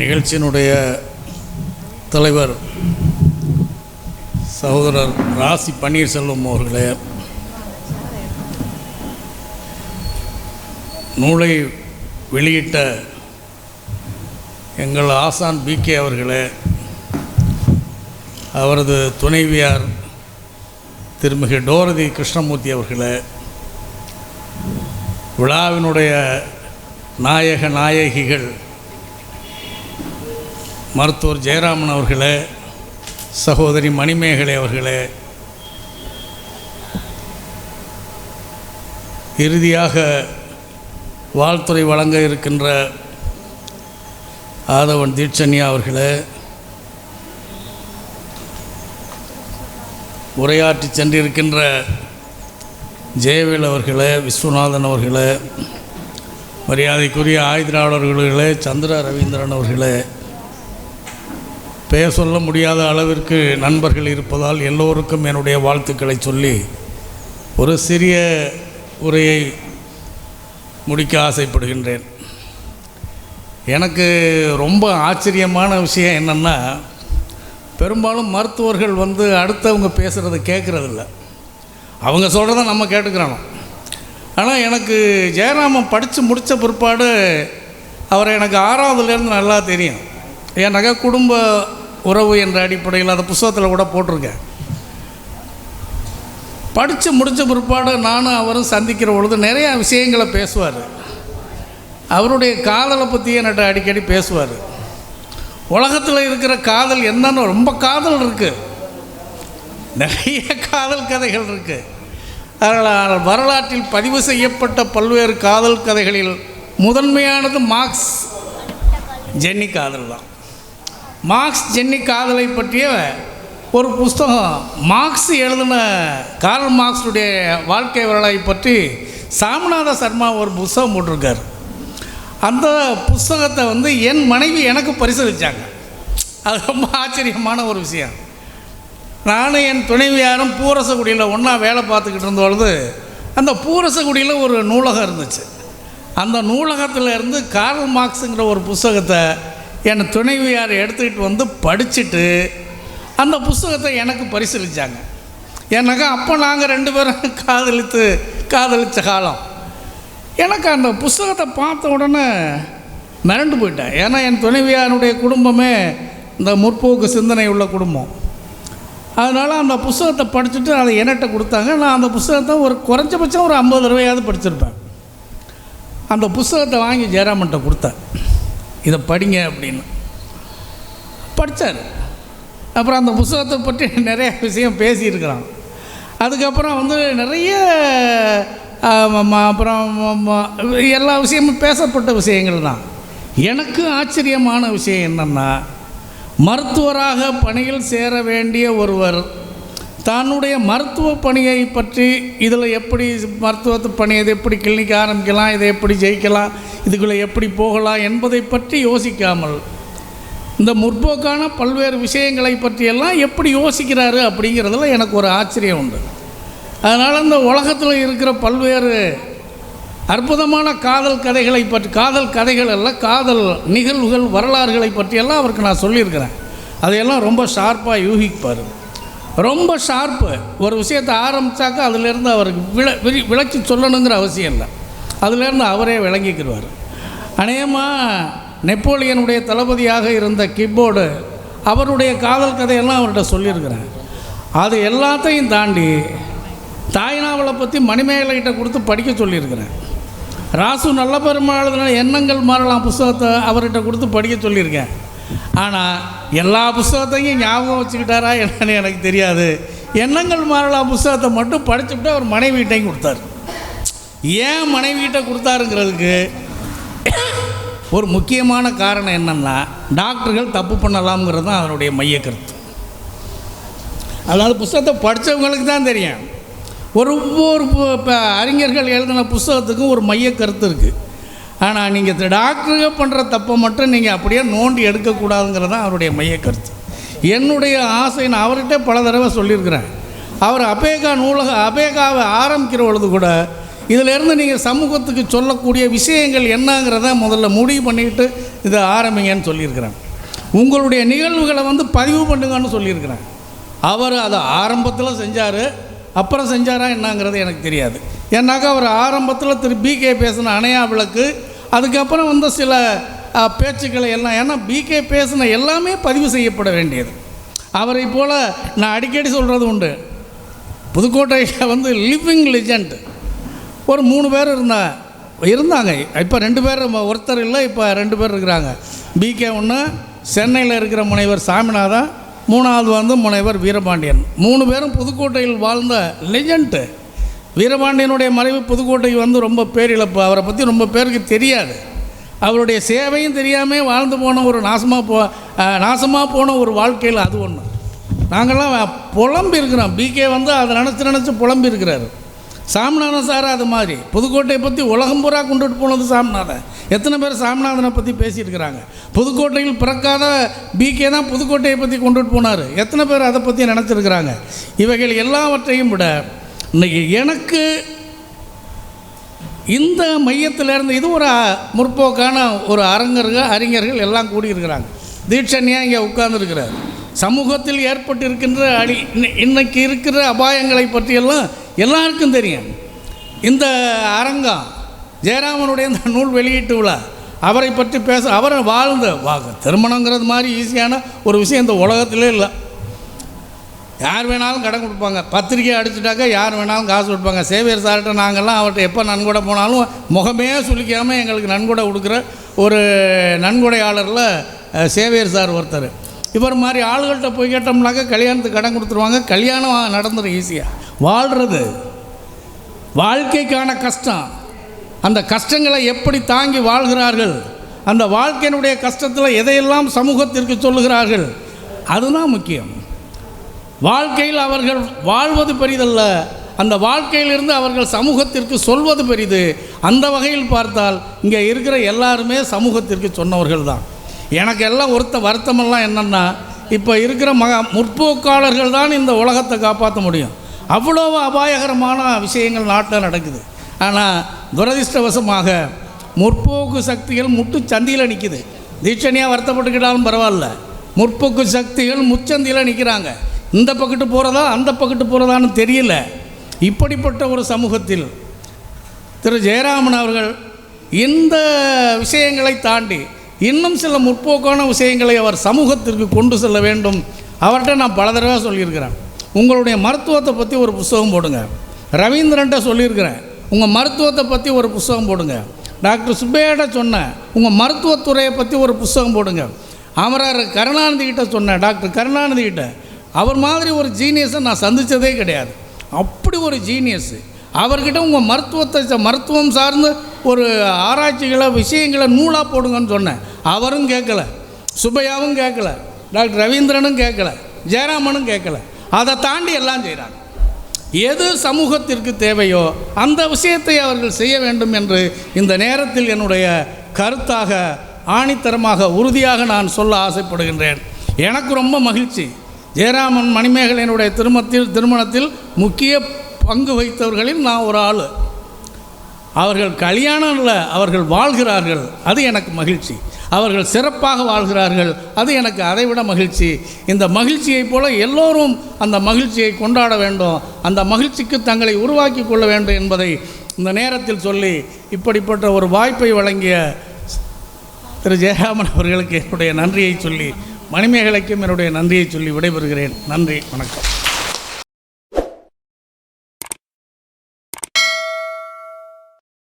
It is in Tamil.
நிகழ்ச்சியினுடைய தலைவர் சகோதரர் ராசி பன்னீர்செல்வம் அவர்களே நூலை வெளியிட்ட எங்கள் ஆசான் பிகே அவர்களே அவரது துணைவியார் திருமிகு டோரதி கிருஷ்ணமூர்த்தி அவர்களே விழாவினுடைய நாயக நாயகிகள் மருத்துவர் ஜெயராமன் அவர்களே சகோதரி மணிமேகலை அவர்களே இறுதியாக வாழ்த்துறை வழங்க இருக்கின்ற ஆதவன் தீட்சண்யா அவர்களே உரையாற்றி சென்றிருக்கின்ற ஜெயவேல் அவர்களே விஸ்வநாதன் அவர்களே மரியாதைக்குரிய ஆயுதிராளர்களே சந்திர ரவீந்திரன் அவர்களே பெயர் சொல்ல முடியாத அளவிற்கு நண்பர்கள் இருப்பதால் எல்லோருக்கும் என்னுடைய வாழ்த்துக்களை சொல்லி ஒரு சிறிய உரையை முடிக்க ஆசைப்படுகின்றேன். எனக்கு ரொம்ப ஆச்சரியமான விஷயம் என்னென்னா பெரும்பாலும் மருத்துவர்கள் வந்து அடுத்தவங்க பேசுகிறத கேட்குறதில்ல அவங்க சொல்கிறத நம்ம கேட்டுக்கிறோம். ஆனால் எனக்கு ஜெயராமன் படித்து முடித்த பிற்பாடு அவரை எனக்கு ஆறாவதுலேருந்து நல்லா தெரியும். ஏன்னாக்கா குடும்ப உறவு என்ற அடிப்படையில் அந்த புஸ்தகத்தில் கூட போட்டிருக்கேன். படித்து முடித்த பிற்பாடு நானும் அவரும் சந்திக்கிற பொழுது நிறையா விஷயங்களை பேசுவார். அவருடைய காதலை பற்றி என்கிட்ட அடிக்கடி பேசுவார். உலகத்தில் இருக்கிற காதல் என்னன்னு ரொம்ப காதல் இருக்குது நிறைய காதல் கதைகள் இருக்குது அதனால் வரலாற்றில் பதிவு செய்யப்பட்ட பல்வேறு காதல் கதைகளில் முதன்மையானது மார்க்ஸ் ஜென்னி காதல் தான். மார்க்ஸ் ஜென்னி காதலை பற்றிய ஒரு புஸ்தகம். மார்க்ஸ் எழுதின கார்ல் மார்க்ஸுடைய வாழ்க்கை வரலாறை பற்றி சாமிநாத சர்மா ஒரு புஸ்தகம் போட்டிருக்கார். அந்த புஸ்தகத்தை வந்து என் மனைவி எனக்கு பரிசளித்தாங்க அது ரொம்ப ஆச்சரியமான ஒரு விஷயம். நானும் என் துணைவியாரும் பூரசகுடியில் ஒன்றா வேலை பார்த்துக்கிட்டு இருந்த பொழுது அந்த பூரசகுடியில் ஒரு நூலகம் இருந்துச்சு. அந்த நூலகத்தில் இருந்து கார்ல் மார்க்ஸுங்கிற ஒரு புஸ்தகத்தை என் துணைவியார் எடுத்துக்கிட்டு வந்து படிச்சுட்டு அந்த புஸ்தகத்தை எனக்கு பரிசீலித்தாங்க ஏன்னாக்கா அப்போ நாங்கள் ரெண்டு பேரும் காதலித்து காதலித்த காலம். எனக்கு அந்த புஸ்தகத்தை பார்த்த உடனே மிரண்டு போயிட்டேன். ஏன்னா என் துணைவியாருடைய குடும்பமே இந்த முற்போக்கு சிந்தனை உள்ள குடும்பம். அதனால் அந்த புஸ்தகத்தை படிச்சுட்டு அதை என்கிட்ட கொடுத்தாங்க. நான் அந்த புஸ்தகத்தை ஒரு குறைஞ்சபட்சம் ஒரு ஐம்பது ரூபாயாவது படிச்சிருப்பேன். அந்த புஸ்தகத்தை வாங்கி ஜெயராமன்ட்ட கொடுத்தேன். இதை படிங்க அப்படின்னு. படித்தார் அப்புறம் அந்த புஸ்தகத்தை பற்றி நிறைய விஷயம் பேசியிருக்கிறான். அதுக்கப்புறம் வந்து நிறைய அப்புறம் எல்லா விஷயமும் பேசப்பட்ட விஷயங்கள் தான். எனக்கு ஆச்சரியமான விஷயம் என்னென்னா மருத்துவராக பணியில் சேர வேண்டிய ஒருவர் தன்னுடைய மருத்துவ பணியை பற்றி இதில் எப்படி மருத்துவத்து பணி இதை எப்படி கிளினிக் ஆரம்பிக்கலாம் இதை எப்படி ஜெயிக்கலாம் இதுக்குள்ளே எப்படி போகலாம் என்பதை பற்றி யோசிக்காமல் இந்த முற்போக்கான பல்வேறு விஷயங்களை பற்றியெல்லாம் எப்படி யோசிக்கிறாரு அப்படிங்கிறதுல எனக்கு ஒரு ஆச்சரியம் உண்டு. அதனால் இந்த உலகத்தில் இருக்கிற பல்வேறு அற்புதமான காதல் கதைகளை பற்றி காதல் கதைகள் அல்ல காதல் நிகழ்வுகள் வரலாறுகளை பற்றியெல்லாம் அவருக்கு நான் சொல்லியிருக்கிறேன். அதையெல்லாம் ரொம்ப ஷார்ப்பாக யூகிப்பார். ரொம்ப ஷார்ப்பு ஒரு விஷயத்தை ஆரம்பித்தாக்கா அதிலேருந்து அவருக்கு விள விரி விளக்கி சொல்லணுங்கிற அவசியம் இல்லை. அதிலேருந்து அவரே விளங்கிக்கிடுவார். அநேகமாக நெப்போலியனுடைய தளபதியாக இருந்த கிப்போர்டு அவருடைய காதல் கதையெல்லாம் அவர்கிட்ட சொல்லியிருக்கிறேன் அது எல்லாத்தையும் தாண்டி தாய்னாவளை பற்றி மணிமேகலைகிட்ட கொடுத்து படிக்க சொல்லியிருக்கிறேன் ராசு நல்ல பெருமாள் எண்ணங்கள் மாறலாம் புஸ்தகத்தை அவர்கிட்ட கொடுத்து படிக்க சொல்லியிருக்கேன். ஆனால் எல்லா புஸ்தகத்தையும் ஞாபகம் வச்சுக்கிட்டாரா என்னன்னு எனக்கு தெரியாது. எண்ணங்கள் மாறலாம் புஸ்தகத்தை மட்டும் படிச்சுவிட்டு அவர் மனைவிட்டையும் கொடுத்தாரு. ஏன் மனைவிகிட்ட கொடுத்தாருங்கிறதுக்கு ஒரு முக்கியமான காரணம் என்னென்னா டாக்டர்கள் தப்பு பண்ணலாம்ங்கிறது தான் அதனுடைய மைய கருத்து. அதாவது புஸ்தகத்தை படித்தவங்களுக்கு தான் தெரியும். ஒரு ஒவ்வொரு இப்போ அறிஞர்கள் எழுதின புஸ்தகத்துக்கும் ஒரு மைய கருத்து இருக்குது ஆனால் நீங்கள் டாக்டருங்க பண்ணுற தப்பை மட்டும் நீங்கள் அப்படியே நோண்டி எடுக்கக்கூடாதுங்கிறது தான் அவருடைய மைய கருத்து. என்னுடைய ஆசை நான் அவர்கிட்ட பல தடவை சொல்லியிருக்கிறேன். அவர் அபேகா நூலக அபேகாவை ஆரம்பிக்கிற பொழுது கூட இதிலேருந்து நீங்கள் சமூகத்துக்கு சொல்லக்கூடிய விஷயங்கள் என்னங்கிறத முதல்ல முடிவு பண்ணிக்கிட்டு இதை ஆரம்பிங்கன்னு சொல்லியிருக்கிறேன். உங்களுடைய நிகழ்வுகளை வந்து பதிவு பண்ணுங்கன்னு சொல்லியிருக்கிறேன். அவர் அதை ஆரம்பத்தில் செஞ்சார் அப்புறம் செஞ்சாரா என்னங்கிறது எனக்கு தெரியாது. ஏன்னாக்கா அவர் ஆரம்பத்தில் திரு பிகே பேசின அணையா விளக்கு அதுக்கப்புறம் வந்து சில பேச்சுக்களை எல்லாம் ஏன்னா பிகே பேசின எல்லாமே பதிவு செய்யப்பட வேண்டியது. அவரை போல் நான் அடிக்கடி சொல்கிறது உண்டு. புதுக்கோட்டையில் வந்து லிவிங் லெஜண்ட் ஒரு மூணு பேர் இருந்தா இருந்தாங்க. இப்போ ரெண்டு பேர் ஒருத்தர் இல்லை இப்போ ரெண்டு பேர் இருக்கிறாங்க. பிகே ஒன்று சென்னையில் இருக்கிற முனைவர் சாமிநாதன் மூணாவது வந்து முனைவர் வீரபாண்டியன். மூணு பேரும் புதுக்கோட்டையில் வாழ்ந்த லெஜண்ட்டு வீரபாண்டியனுடைய மறைவு புதுக்கோட்டைக்கு வந்து ரொம்ப பேரிழப்பு. அவரை பற்றி ரொம்ப பேருக்கு தெரியாது. அவருடைய சேவையும் தெரியாமல் வாழ்ந்து போன ஒரு நாசமாக போ நாசமாக போன ஒரு வாழ்க்கையில் அது ஒன்று நாங்கள்லாம் புலம்பி இருக்கிறோம். பிகே வந்து அதை நினச்சி நினச்சி புலம்பி இருக்கிறாரு. சாமிநாதன் சார் அது மாதிரி. புதுக்கோட்டையை பற்றி உலகம் பூரா கொண்டுட்டு போனது சாமிநாதன். எத்தனை பேர் சாமிநாதனை பற்றி பேசியிருக்கிறாங்க? புதுக்கோட்டையில் பிறக்காத பிகே தான் புதுக்கோட்டையை பற்றி கொண்டுட்டு போனார். எத்தனை பேர் அதை பற்றி நினச்சிருக்கிறாங்க? இவைகள் எல்லாவற்றையும் விட இன்னைக்கு எனக்கு இந்த மையத்திலேருந்து இது ஒரு முற்போக்கான ஒரு அரங்கர்கள் அறிஞர்கள் எல்லாம் கூடியிருக்கிறாங்க. தீட்சண்யா இங்கே உட்கார்ந்துருக்கிறார். சமூகத்தில் ஏற்பட்டிருக்கின்ற அடி இன்னை- இன்னைக்கு இருக்கிற அபாயங்களை பற்றியெல்லாம் எல்லாருக்கும் தெரியும். இந்த அரங்கம் ஜெயராமனுடைய இந்த நூல் வெளியீட்டு விழா அவரை பற்றி பேச அவரை வாழ்ந்த வா திருமணங்கிறது மாதிரி ஈஸியான ஒரு விஷயம் இந்த உலகத்திலே இல்லை. யார் வேணாலும் கடன் கொடுப்பாங்க. பத்திரிக்கை அடிச்சுட்டாக்கா யார் வேணாலும் காசு கொடுப்பாங்க. சேவியர் சார்கிட்ட நாங்கள்லாம் அவர்கிட்ட எப்போ நன்கொடை போனாலும் முகமே சுழிக்காமல் எங்களுக்கு நன்கொடை கொடுக்குற ஒரு நன்கொடையாளரில் சேவியர் சார் ஒருத்தர். இவர் மாதிரி ஆளுகள்கிட்ட போய் கேட்டோம்னாக்கா கல்யாணத்துக்கு கடன் கொடுத்துருவாங்க. கல்யாணம் நடந்துடும் ஈஸியாக வாழ்கிறது வாழ்க்கைக்கான கஷ்டம். அந்த கஷ்டங்களை எப்படி தாங்கி வாழ்கிறார்கள்? அந்த வாழ்க்கையினுடைய கஷ்டத்தில் எதையெல்லாம் சமூகத்திற்கு சொல்லுகிறார்கள்? அதுதான் முக்கியம். வாழ்க்கையில் அவர்கள் வாழ்வது பெரிதல்ல. அந்த வாழ்க்கையிலிருந்து அவர்கள் சமூகத்திற்கு சொல்வது பெரிது. அந்த வகையில் பார்த்தால் இங்கே இருக்கிற எல்லாருமே சமூகத்திற்கு சொன்னவர்கள் தான். எனக்கு எல்லாம் ஒருத்த வருத்தமெல்லாம் என்னென்னா இப்போ இருக்கிற மக முற்போக்காளர்கள் தான் இந்த உலகத்தை காப்பாற்ற முடியும். அவ்வளோ அபாயகரமான விஷயங்கள் நாட்டில் நடக்குது. ஆனால் துரதிர்ஷ்டவசமாக முற்போக்கு சக்திகள் முட்டு சந்தியில் நிற்குது தீட்சணியாக வருத்தப்பட்டுக்கிட்டாலும் பரவாயில்ல. முற்போக்கு சக்திகள் முச்சந்தியில் நிற்கிறாங்க இந்த பக்கத்து போகிறதா அந்த பக்கத்து போகிறதான்னு தெரியல. இப்படிப்பட்ட ஒரு சமூகத்தில் திரு ஜெயராமன் அவர்கள் இந்த விஷயங்களை தாண்டி இன்னும் சில முற்போக்கான விஷயங்களை அவர் சமூகத்திற்கு கொண்டு செல்ல வேண்டும். அவர்கிட்ட நான் பல தடவை சொல்லியிருக்கிறேன். உங்களுடைய மருத்துவத்தை பற்றி ஒரு புஸ்தகம் போடுங்க. ரவீந்திரன்ட்ட சொல்லியிருக்கிறேன். உங்கள் மருத்துவத்தை பற்றி ஒரு புஸ்தகம் போடுங்க. டாக்டர் சுப்பையாட்ட சொன்னேன். உங்கள் மருத்துவத்துறையை பற்றி ஒரு புஸ்தகம் போடுங்க. அமரர் கருணாநிதி கிட்ட சொன்னேன். டாக்டர் கருணாநிதி கிட்ட அவர் மாதிரி ஒரு ஜீனியஸை நான் சந்தித்ததே கிடையாது. அப்படி ஒரு ஜீனியஸு அவர்கிட்ட உங்கள் மருத்துவத்தை மருத்துவம் சார்ந்து ஒரு ஆராய்ச்சிகளை விஷயங்களை நூலாக போடுங்கன்னு சொன்னேன். அவரும் கேட்கல. சுப்பையாவும் கேட்கல. டாக்டர் ரவீந்திரனும் கேட்கல. ஜெயராமனும் கேட்கல. அதை தாண்டி எல்லாம் செய்கிறாங்க எது சமூகத்திற்கு தேவையோ அந்த விஷயத்தை அவர்கள் செய்ய வேண்டும் என்று இந்த நேரத்தில் என்னுடைய கருத்தாக ஆணித்தரமாக உறுதியாக நான் சொல்ல ஆசைப்படுகின்றேன். எனக்கு ரொம்ப மகிழ்ச்சி. ஜெயராமன் மணிமேகலையினுடைய திருமணத்தில் திருமணத்தில் முக்கிய பங்கு வகித்தவர்களில் நான் ஒரு ஆள். அவர்கள் கல்யாணம் இல்லை அவர்கள் வாழ்கிறார்கள் அது எனக்கு மகிழ்ச்சி. அவர்கள் சிறப்பாக வாழ்கிறார்கள் அது எனக்கு அதைவிட மகிழ்ச்சி. இந்த மகிழ்ச்சியைப் போல எல்லோரும் அந்த மகிழ்ச்சியை கொண்டாட வேண்டும். அந்த மகிழ்ச்சிக்கு தங்களை உருவாக்கி கொள்ள வேண்டும் என்பதை இந்த நேரத்தில் சொல்லி இப்படிப்பட்ட ஒரு வாய்ப்பை வழங்கிய திரு ஜெயராமன் அவர்களுக்கு என்னுடைய நன்றியை சொல்லி மணிமேகலைக்கும் என்னுடைய நன்றியை சொல்லி விடைபெறுகிறேன். நன்றி வணக்கம்.